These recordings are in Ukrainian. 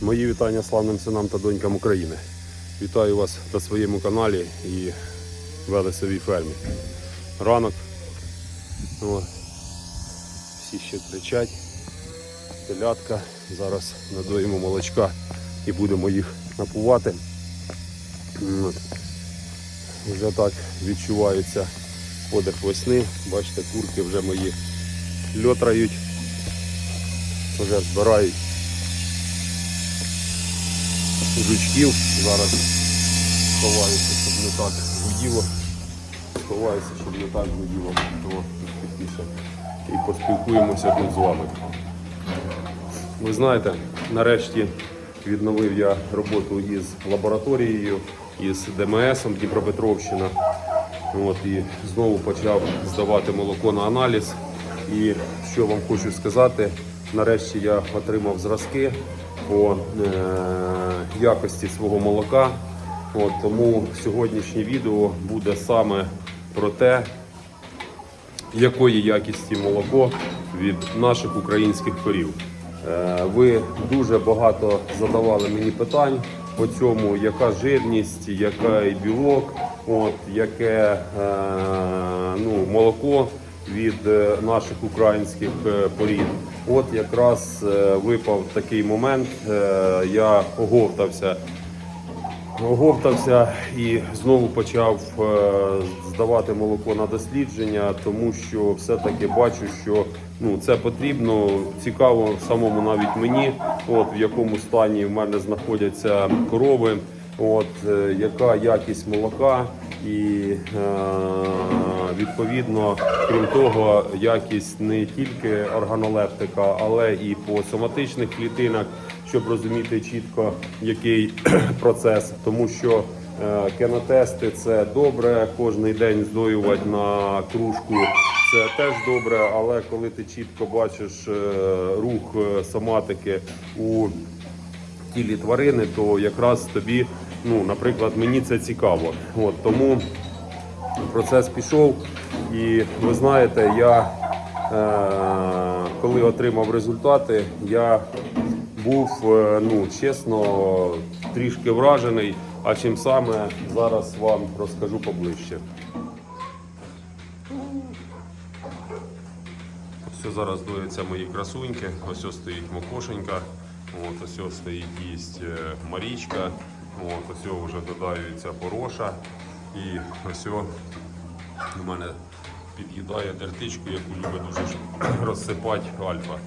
Мої вітання славним синам та донькам України. Вітаю вас на своєму каналі і Велесовій фермі. Ранок. О, всі ще кричать. Телятка. Зараз надоїмо молочка і будемо їх напувати. Вже так відчувається подих весни. Бачите, курки вже мої льотрають, вже збирають жучків. Зараз ховаюся, щоб не так гуділо. Ховаюся, щоб не так гуділо. Тихіше. І поспілкуємося тут з вами. Ви знаєте, нарешті відновив я роботу із лабораторією, із ДМС Дніпропетровщина. От, і знову почав здавати молоко на аналіз. І що вам хочу сказати, нарешті я отримав зразки по е- якості свого молока. От, тому сьогоднішнє відео буде саме про те, якої якісті молоко від наших українських корів. Е, Ви дуже багато задавали мені питань по цьому, яка жирність, який білок, от, яке е, ну, молоко від е, наших українських е, порід. От якраз е, випав такий момент, е, я оговтався. Оговтався і знову почав е, здавати молоко на дослідження, тому що все-таки бачу, що ну це потрібно. Цікаво самому навіть мені, от в якому стані в мене знаходяться корови, от яка якість молока, і е, відповідно, крім того, якість не тільки органолептика, але і по соматичних клітинах щоб розуміти чітко, який процес, тому що е, кенотести це добре, кожен день здоювати на кружку це теж добре, але коли ти чітко бачиш е, рух е, соматики у тілі тварини, то якраз тобі, ну, наприклад, мені це цікаво. От тому процес пішов, і ви знаєте, я е, коли отримав результати, я був е, ну чесно трішки вражений. А чим саме зараз вам розкажу поближче. Ось зараз доїться мої красуньки. Ось ось стоїть мокошенька, ось ось стоїть е, Марічка, от ось вже додаються пороша. І ось у мене під'їдає дертичку, яку любить дуже розсипати альфа.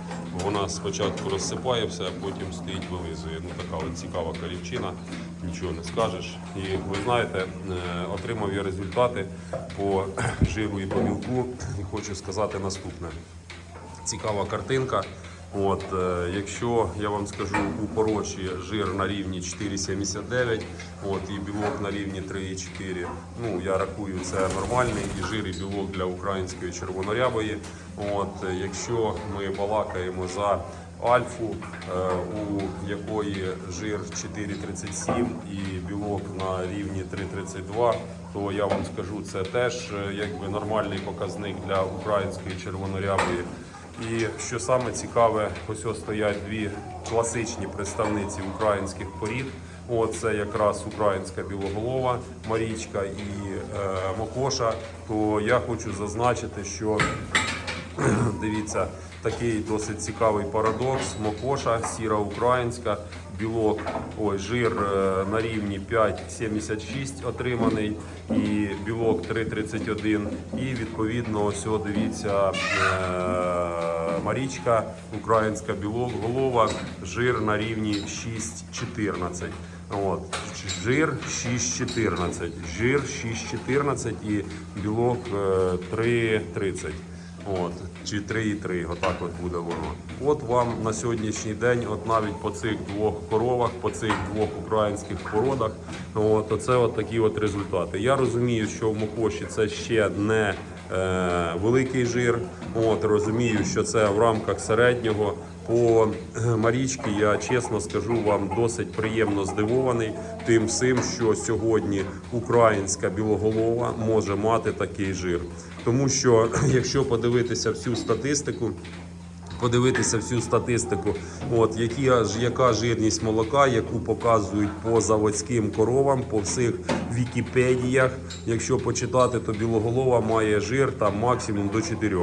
Вона спочатку розсипає все, а потім стоїть вилизує. Ну така от цікава корівчина, нічого не скажеш. І ви знаєте, е, отримав я результати по жиру і по білку. І хочу сказати наступне. Цікава картинка. От, е, якщо я вам скажу у пороші жир на рівні 4,79, от і білок на рівні 3,4, ну я рахую це нормальний і жир і білок для української червонорябої. От, якщо ми балакаємо за альфу, е, у якої жир 4,37 і білок на рівні 3,32, то я вам скажу, це теж е, якби нормальний показник для української червонорябої. І що саме цікаве, ось ось стоять дві класичні представниці українських порід. Оце якраз українська білоголова Марічка і е, Мокоша. То я хочу зазначити, що дивіться, такий досить цікавий парадокс. Мокоша, сіра українська, білок, ой, жир е, на рівні 5,76 отриманий, і білок 3,31. І відповідно, ось дивіться. Е, Марічка, українська білоголова, жир на рівні 6,14. От. Жир 6,14, жир 6,14 і білок е, 3,30. От, чи 3,3, отак от буде воно. От вам на сьогоднішній день, от навіть по цих двох коровах, по цих двох українських породах, от, оце от такі от результати. Я розумію, що в Мокоші це ще не е, великий жир. От, розумію, що це в рамках середнього. По е, Марічки я чесно скажу вам досить приємно здивований тим всім, що сьогодні українська білоголова може мати такий жир. Тому що якщо подивитися всю статистику, подивитися всю статистику, от які яка жирність молока, яку показують по заводським коровам, по всіх вікіпедіях. Якщо почитати, то білоголова має жир там максимум до 4.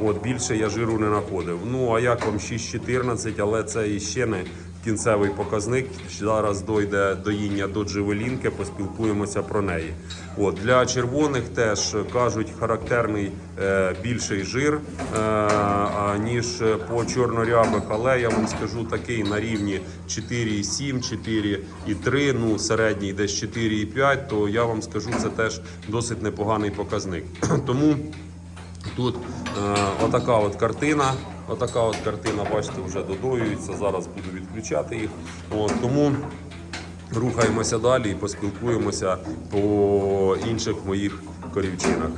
От більше я жиру не знаходив. Ну а як вам 6-14, але це іще не кінцевий показник. Зараз дойде доїння до джевелінки, поспілкуємося про неї. От для червоних теж кажуть характерний е, більший жир е, ніж по чорнорябих, але я вам скажу такий на рівні 4,7, 4,3, ну середній десь 4,5, то я вам скажу, це теж досить непоганий показник. Тому Тут е, отака от картина. Отака от картина, бачите, вже додоюється. Зараз буду відключати їх. От, тому рухаємося далі і поспілкуємося по інших моїх корівчинах.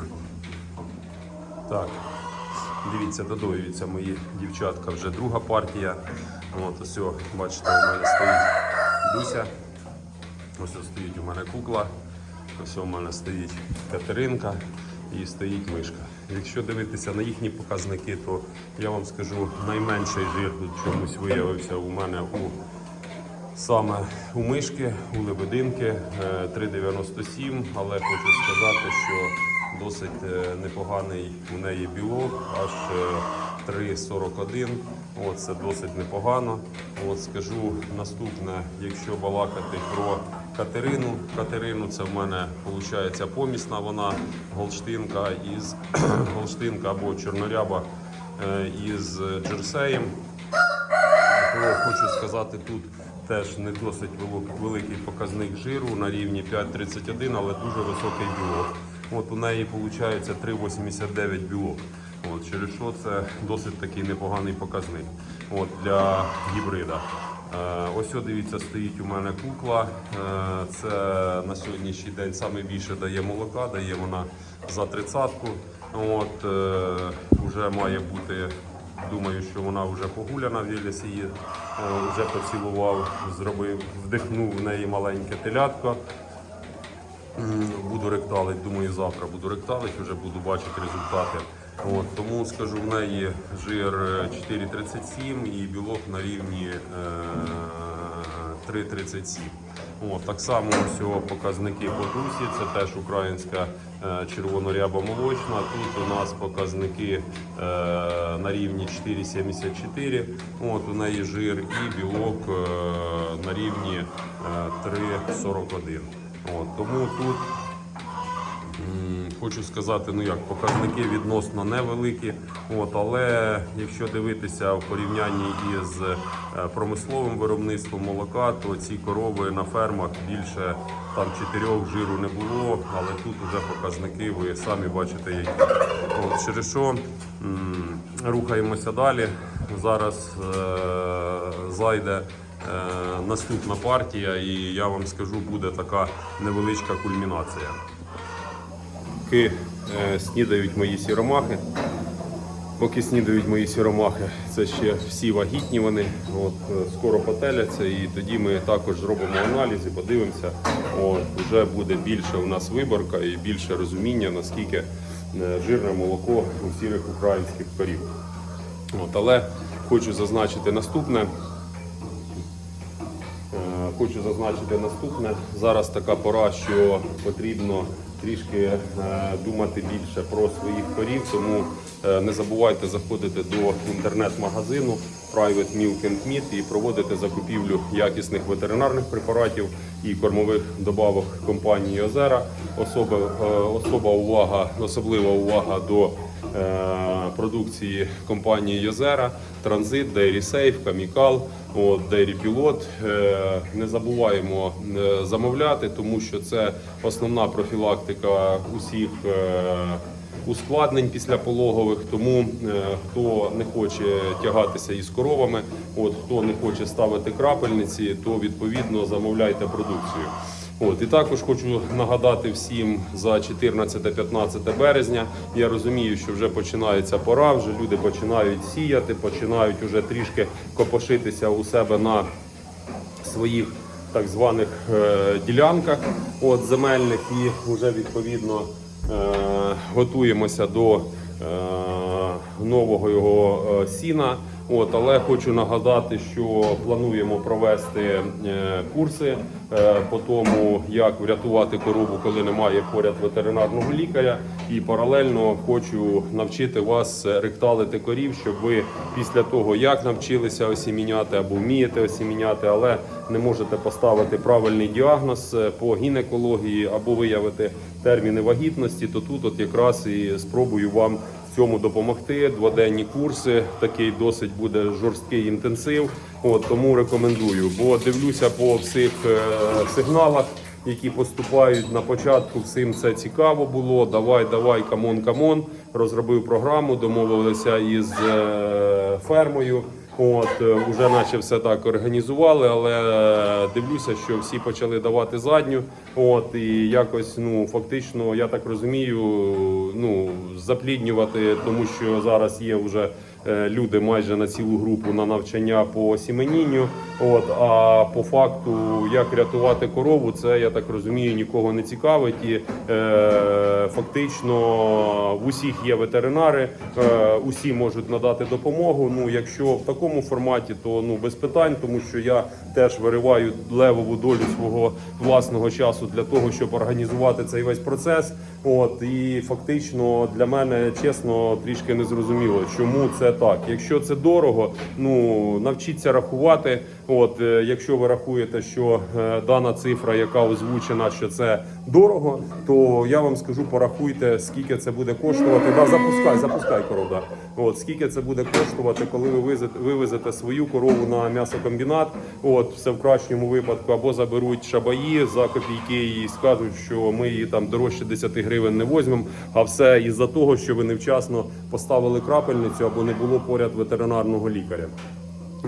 Так, дивіться, додоюються мої дівчатка, вже друга партія. От, ось, бачите, у мене стоїть Дуся. Ось ось стоїть у мене кукла. Ось у мене стоїть Катеринка і стоїть мишка. Якщо дивитися на їхні показники, то я вам скажу, найменший жир чомусь виявився у мене у саме у мишки, у лебединки е, 3,97, але хочу сказати, що досить е, непоганий у неї білок, аж е, 3,41. От, це досить непогано. От скажу наступне, якщо балакати про Катерину. Катерину це в мене виходить помісна, вона голштинка із голштинка або чорноряба е, із джерсеєм. Хочу сказати, тут теж не досить великий показник жиру на рівні 5,31, але дуже високий білок. От у неї виходить 3,89 білок. От, через що це досить такий непоганий показник от, для гібрида. Е, ось дивіться, стоїть у мене кукла. Е, це на сьогоднішній день саме більше дає молока, дає вона за тридцятку. От, е, вже має бути Думаю, що вона вже погуляна в Єлісі її е, вже поцілував, зробив, вдихнув в неї маленьке телятко. Буду ректалити, думаю, завтра буду ректалити, вже буду бачити результати. От, тому скажу, в неї жир е, 4,37 і білок на рівні е, 3,37. От, так само всього показники по дусі, це теж українська е, червоноряба молочна. Тут у нас показники е, на рівні 4,74. От, у неї жир і білок е, на рівні е, 3,41. От, тому тут Хочу сказати, ну як показники відносно невеликі, от, але якщо дивитися в порівнянні із е, промисловим виробництвом молока, то ці корови на фермах більше там чотирьох жиру не було, але тут вже показники ви самі бачите які. От, через що рухаємося далі. Зараз е, зайде е, наступна партія, і я вам скажу, буде така невеличка кульмінація. Поки е, снідають мої сіромахи. Поки снідають мої сіромахи, це ще всі вагітні вони. От, е, скоро потеляться, і тоді ми також зробимо аналіз і подивимося. От, вже буде більше у нас виборка і більше розуміння, наскільки е, жирне молоко у сірих українських корів. От, але хочу зазначити наступне. Хочу зазначити наступне. Зараз така пора, що потрібно трішки е, думати більше про своїх корів, тому е, не забувайте заходити до інтернет-магазину Private Milk and Meat і проводити закупівлю якісних ветеринарних препаратів і кормових добавок компанії Озера. Особа, е, особа увага, особлива увага до продукції компанії Йозера, Транзит, Dairy Safe, Камікал, от, Dairy Pilot. Е, Не забуваємо е, замовляти, тому що це основна профілактика усіх е, ускладнень після пологових. Тому е, хто не хоче тягатися із коровами, от, хто не хоче ставити крапельниці, то відповідно замовляйте продукцію. От і також хочу нагадати всім за 14-15 березня. Я розумію, що вже починається пора, вже люди починають сіяти, починають уже трішки копошитися у себе на своїх так званих е, ділянках от, земельних і вже відповідно е, готуємося до е, нового його е, сіна. От, але хочу нагадати, що плануємо провести е, курси е, по тому, як врятувати корову, коли немає поряд ветеринарного лікаря. І паралельно хочу навчити вас ректалити корів, щоб ви після того, як навчилися осіміняти або вмієте осіміняти, але не можете поставити правильний діагноз е, по гінекології або виявити терміни вагітності, то тут от якраз і спробую вам цьому допомогти. Дводенні курси, такий досить буде жорсткий інтенсив. От тому рекомендую, бо дивлюся по всіх е, сигналах. Які поступають на початку, всім це цікаво було. Давай, давай, камон, камон. Розробив програму, домовилися із е, фермою. От е, уже наче все так організували, але е, дивлюся, що всі почали давати задню. От і якось, ну фактично, я так розумію, ну запліднювати, тому що зараз є вже люди майже на цілу групу на навчання по сіменінню. От а по факту, як рятувати корову, це я так розумію, нікого не цікавить. І е, фактично в усіх є ветеринари, е, усі можуть надати допомогу. Ну, якщо в такому форматі, то ну без питань, тому що я теж вириваю левову долю свого власного часу для того, щоб організувати цей весь процес. От і фактично для мене чесно трішки не зрозуміло, чому це так. Якщо це дорого, ну навчіться рахувати. От е, якщо ви рахуєте, що е, дана цифра, яка озвучена, що це дорого, то я вам скажу, порахуйте, скільки це буде коштувати. Да, запускай, запускай корову. От скільки це буде коштувати, коли ви вивезете свою корову на м'ясокомбінат. От все в кращому випадку, або заберуть шабаї за копійки і скажуть, що ми її там дорожче 10 гривень не возьмемо. А все із-за того, що ви невчасно поставили крапельницю або не було поряд ветеринарного лікаря.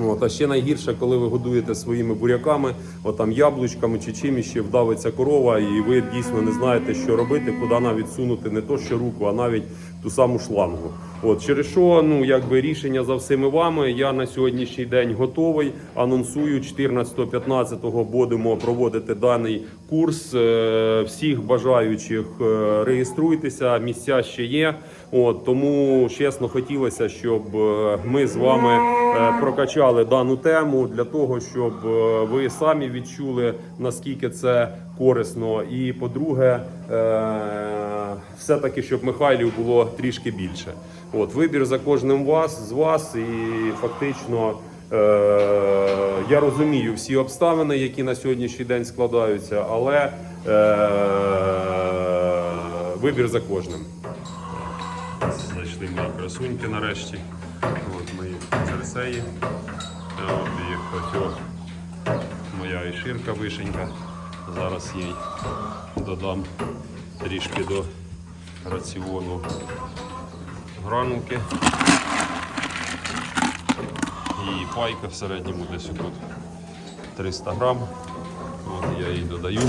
От, а ще найгірше, коли ви годуєте своїми буряками, отам яблучками чи чим ще вдавиться корова, і ви дійсно не знаєте, що робити, куди навіть сунути не то що руку, а навіть ту саму шлангу. От через що, ну якби рішення за всіми вами. Я на сьогоднішній день готовий. Анонсую 14-15 будемо проводити даний курс. Е, Всіх бажаючих е, реєструйтеся, місця ще є. От тому чесно хотілося, щоб е, ми з вами прокачали дану тему для того, щоб ви самі відчули наскільки це корисно. І по-друге, е, все-таки щоб Михайлів було трішки більше. От вибір за кожним вас з вас, і фактично. Е, я розумію всі обставини, які на сьогоднішній день складаються, але е, вибір за кожним. Знайшли мої красуньки нарешті. От мої джерсеї. От і ось моя іширка вишенька. Зараз їй додам трішки до раціону гранулки. І пайка в середньому десь тут 300 грам. От я їй додаю.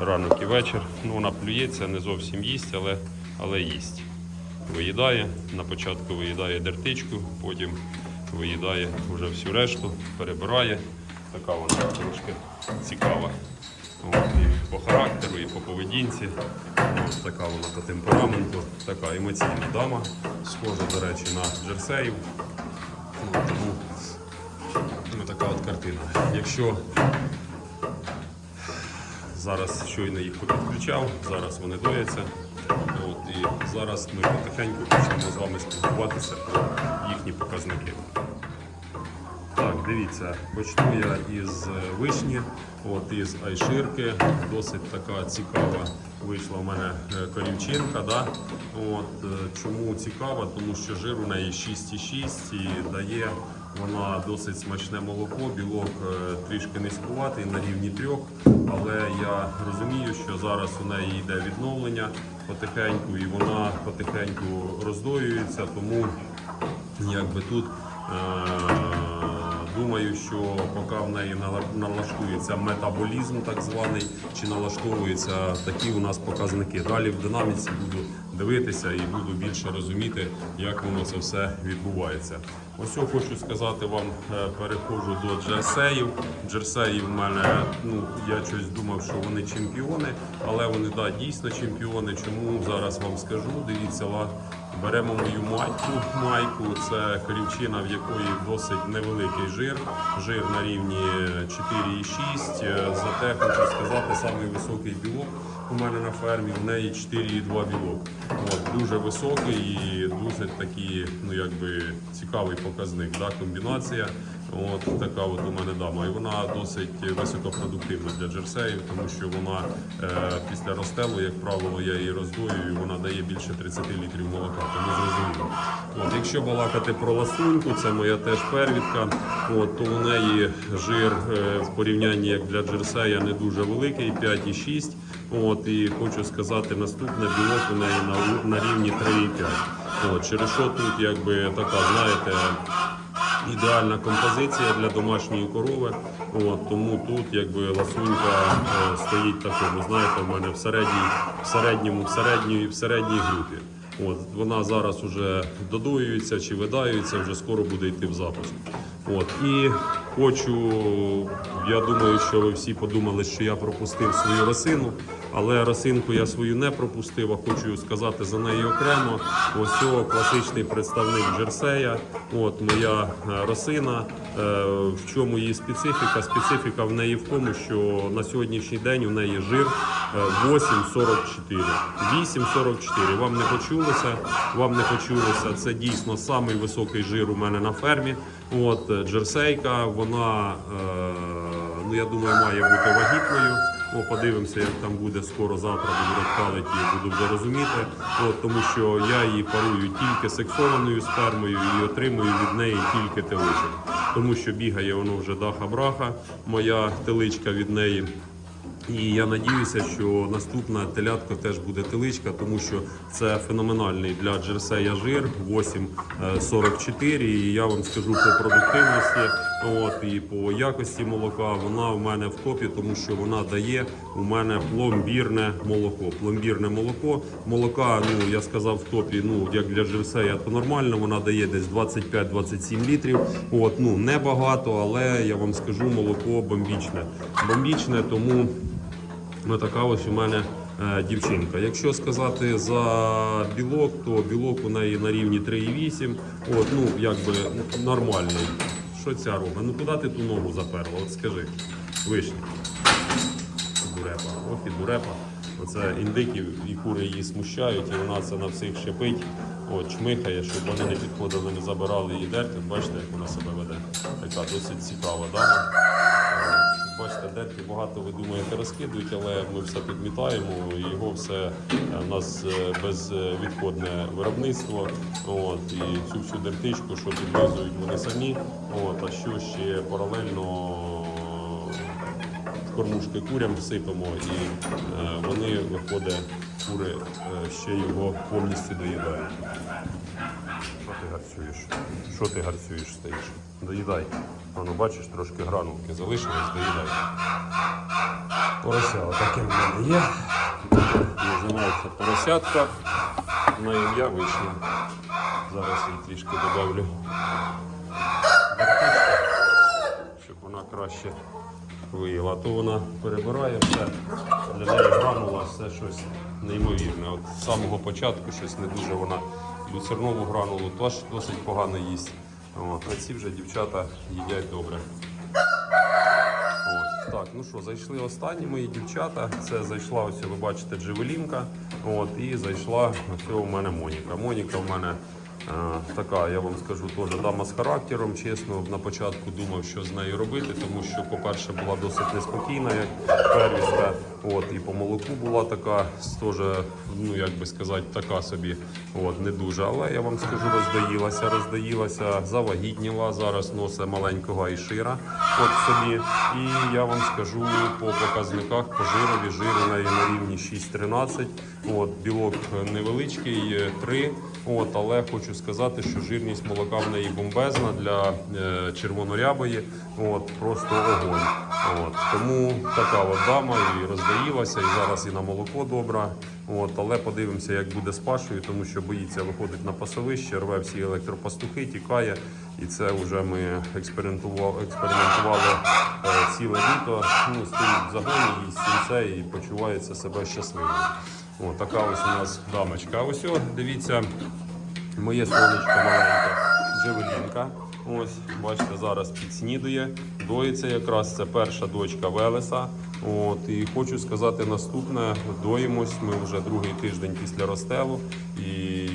Ранок і вечір. Ну, вона плюється, не зовсім їсть, але, але їсть. Виїдає. На початку виїдає дертичку, потім виїдає вже всю решту, перебирає. Така вона трошки цікава. От, і по характеру, і по поведінці. От, така вона по темпераменту, така емоційна дама. Схожа, до речі, на джерсеїв. Тому ну, така от картина. Якщо Зараз щойно їх підключав, зараз вони дояться. От, і зараз ми потихеньку почнемо з вами спілкуватися про їхні показники. Так, дивіться, почну я із вишні, от із айширки. Досить така цікава вийшла в мене е, корівчинка. Да? От, е, чому цікава? Тому що жир у неї 6,6 і дає вона досить смачне молоко, білок е, трішки низькуватий на рівні трьох. Але я розумію, що зараз у неї йде відновлення потихеньку і вона потихеньку роздоюється, тому якби тут. Думаю, що поки в неї нала- налаштується метаболізм, так званий, чи налаштовуються такі у нас показники. Далі в динаміці буду дивитися і буду більше розуміти, як воно це все відбувається. Ось я хочу сказати вам, е, переходжу до джерсеїв. Джерсеї в мене, ну я щось думав, що вони чемпіони, але вони да, дійсно чемпіони. Чому зараз вам скажу? Дивіться, Беремо мою майку. Майку це корівчина, в якої досить невеликий жир. Жир на рівні 4,6. Е, Зате хочу сказати, самий високий білок у мене на фермі. В неї 4,2 білок. От, дуже високий і дуже такий, ну якби цікавий показник. Да? Комбінація. От така от у мене дама. І вона досить високопродуктивна для джерсеїв, тому що вона е, після розстелу, як правило, я її роздоюю, вона дає більше 30 літрів молока. Тому зрозуміло. От, якщо балакати про ласуньку, це моя теж первідка, от, то у неї жир е, в порівнянні як для джерсея не дуже великий, 5,6. От, і хочу сказати, наступне білок у неї на, на рівні 3,5. От, через що тут якби така, знаєте, ідеальна композиція для домашньої корови. От, тому тут якби ласунька е, стоїть такому, знаєте, в мене в середній, в середньому, в середній, в середній групі. От, вона зараз вже додоюється чи видаюється, вже скоро буде йти в запуск. От, і хочу, я думаю, що ви всі подумали, що я пропустив свою росину, але росинку я свою не пропустив, а хочу сказати за неї окремо. Ось цього класичний представник Джерсея. От моя е, росина. Е, В чому її специфіка? Специфіка в неї в тому, що на сьогоднішній день у неї жир е, 8,44. 8,44. Вам не почулося, вам не почулося. Це дійсно самий високий жир у мене на фермі. От джерсейка, вона, ну я думаю, має бути вагітною. О, подивимося, як там буде скоро завтра буду розпалити і буду вже розуміти. От, тому що я її парую тільки сексованою спермою і отримую від неї тільки теличок. Тому що бігає воно вже даха-браха, моя теличка від неї. І я надіюся, що наступна телятка теж буде теличка, тому що це феноменальний для джерсея жир 8,44. І я вам скажу по продуктивності, от і по якості молока. Вона в мене в топі, тому що вона дає у мене пломбірне молоко. Пломбірне молоко. Молока, ну я сказав в топі. Ну як для джерсея, то нормально. Вона дає десь 25-27 літрів. От ну небагато, але я вам скажу, молоко бомбічне. Бомбічне, тому. Ну, така ось у мене е, дівчинка. Якщо сказати за білок, то білок у неї на рівні 3,8. От, ну, якби нормальний. Що ця робить? Ну куди ти ту ногу заперла? От скажи. Вишня. Дурепа. Ох і дурепа. Оце індики і кури її смущають, і вона це на всіх щепить, От, чмихає, щоб вони не підходили, не забирали її дерти. Бачите, як вона себе веде. Така досить цікава дама. Бачите, дерки багато ви думаєте розкидують, але ми все підмітаємо. Його все е, у нас е, безвідходне виробництво. От, і цю всю дертичку, що підвезують вони самі. От, а що ще паралельно кормушки курям всипемо, і е, вони виходить, кури е, ще його повністю доїдають. Що ти гарцюєш? Що ти гарцюєш стоїш? Доїдай. Ну бачиш, трошки гранулки залишилось, доїдай. Порося таке в мене є. Називається поросятка. На ім'я вишня. Зараз її трішки додавлю. Щоб вона краще виїла. А то вона перебирає все. Для неї гранула все щось неймовірне. От з самого початку щось не дуже вона люцернову гранулу теж досить погано їсть. От, а ці вже дівчата їдять добре. От, так, ну що, зайшли останні мої дівчата. Це зайшла, ось ви бачите, Джевелінка. От, і зайшла ось у мене Моніка. Моніка в мене е, така, я вам скажу, теж дама з характером. Чесно, на початку думав, що з нею робити, тому що, по-перше, була досить неспокійна, як первістка. От, і по молоку була така, теж, ну як би сказати, така собі, от, не дуже. Але я вам скажу, роздаїлася, роздаїлася, завагітніла, зараз носить маленького айшира от собі. І я вам скажу по показниках по жирові, жир у неї на рівні 6-13. От, білок невеличкий, 3. От, але хочу сказати, що жирність молока в неї бомбезна для е, червонорябої. От, просто огонь. От, тому така от дама і роздаїлася, і зараз і на молоко добра. От, але подивимося, як буде з пашею, тому що боїться виходить на пасовище, рве всі електропастухи, тікає. І це вже ми експериментували, експериментували е, ціле літо. Ну, стоїть в загоні, їсть сінце і почувається себе щасливим. О, така ось у нас дамочка. А ось, о, дивіться, Моє сонечко маленьке Джевелінка. Ось, бачите, зараз підснідує. Доїться якраз це перша дочка Велеса. От, і хочу сказати наступне: доїмось. Ми вже другий тиждень після розстелу. І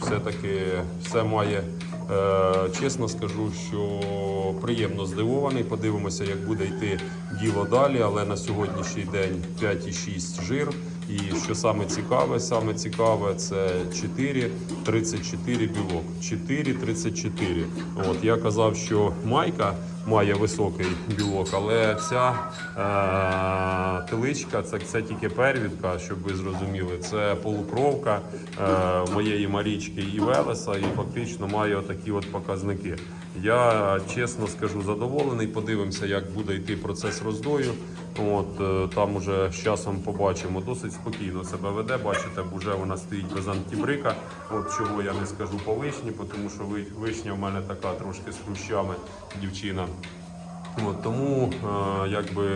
все-таки все має. Е, чесно скажу, що приємно здивований. Подивимося, як буде йти діло далі. Але на сьогоднішній день 5,6 жир. І що саме цікаве, саме цікаве це 4,34 білок. 4,34. От я казав, що майка має високий білок, але ця е, теличка це, це тільки первідка, щоб ви зрозуміли. Це полукровка е, моєї Марічки і Велеса, і фактично має отакі от показники. Я чесно скажу задоволений. Подивимося, як буде йти процес роздою. От е, там уже з часом побачимо. Досить спокійно себе веде. Бачите, вже вона стоїть без антібрика. От чого я не скажу по вишні, тому що вишня в мене така трошки з хрущами дівчина. От, тому е, якби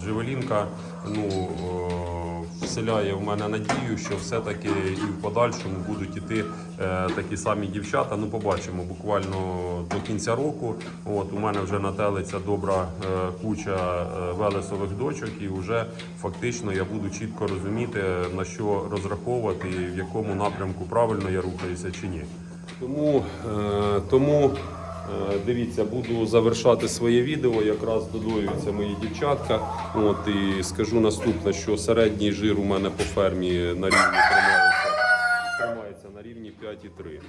Джевелінка ну, е, вселяє в мене надію, що все-таки і в подальшому будуть іти е, такі самі дівчата. Ну, побачимо буквально до кінця року. От, у мене вже нателиться добра куча велесових дочок, і вже фактично я буду чітко розуміти, на що розраховувати в якому напрямку правильно я рухаюся чи ні. Тому, тому Дивіться, буду завершати своє відео. Якраз додоюються мої дівчатка. От і скажу наступне, що середній жир у мене по фермі на рівні тримається, тримається на рівні 5,3.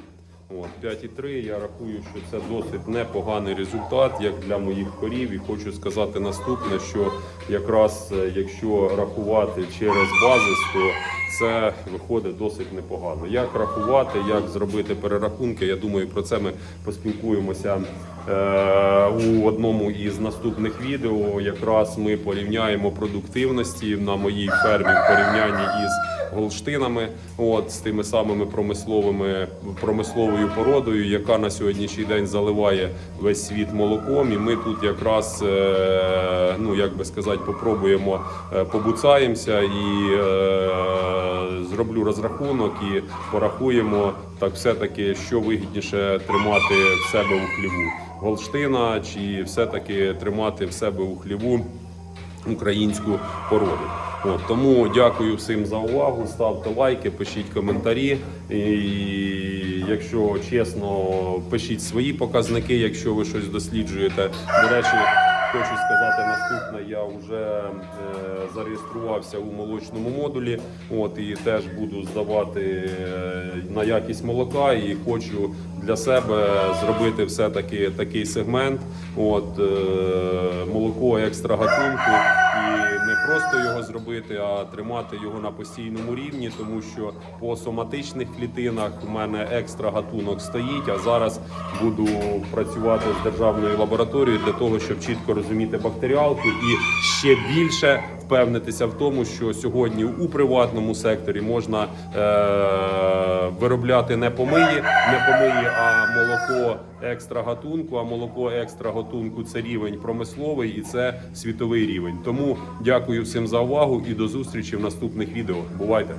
От 5,3 я рахую, що це досить непоганий результат, як для моїх корів. І хочу сказати наступне, що якраз е, якщо рахувати через базис, то це виходить досить непогано. Як рахувати, як зробити перерахунки? Я думаю, про це ми поспілкуємося у одному із наступних відео. Якраз ми порівняємо продуктивності на моїй фермі в порівнянні із голштинами, от з тими самими промисловими промисловою породою, яка на сьогоднішній день заливає весь світ молоком. І ми тут якраз е, ну як би сказати, попробуємо е, побуцаємося і е, зроблю розрахунок і порахуємо так, все таки, що вигідніше тримати в себе у хліву. Голштина чи все-таки тримати в себе у хліву українську породу. От, тому дякую всім за увагу. Ставте лайки, пишіть коментарі. І якщо чесно, пишіть свої показники, якщо ви щось досліджуєте. До речі, хочу сказати наступне. Я вже е, зареєструвався у молочному модулі. От і теж буду здавати е, на якість молока. І хочу для себе зробити все таки такий сегмент. От е, молоко екстра гатунку. Просто його зробити, а тримати його на постійному рівні, тому що по соматичних клітинах у мене екстра гатунок стоїть. А зараз буду працювати з державною лабораторією для того, щоб чітко розуміти бактеріалку і ще більше впевнитися в тому, що сьогодні у приватному секторі можна е- виробляти не помиї, не помиї, а молоко екстра гатунку. А молоко екстра гатунку це рівень промисловий і це світовий рівень. Тому дякую всім за увагу і до зустрічі в наступних відео. Бувайте!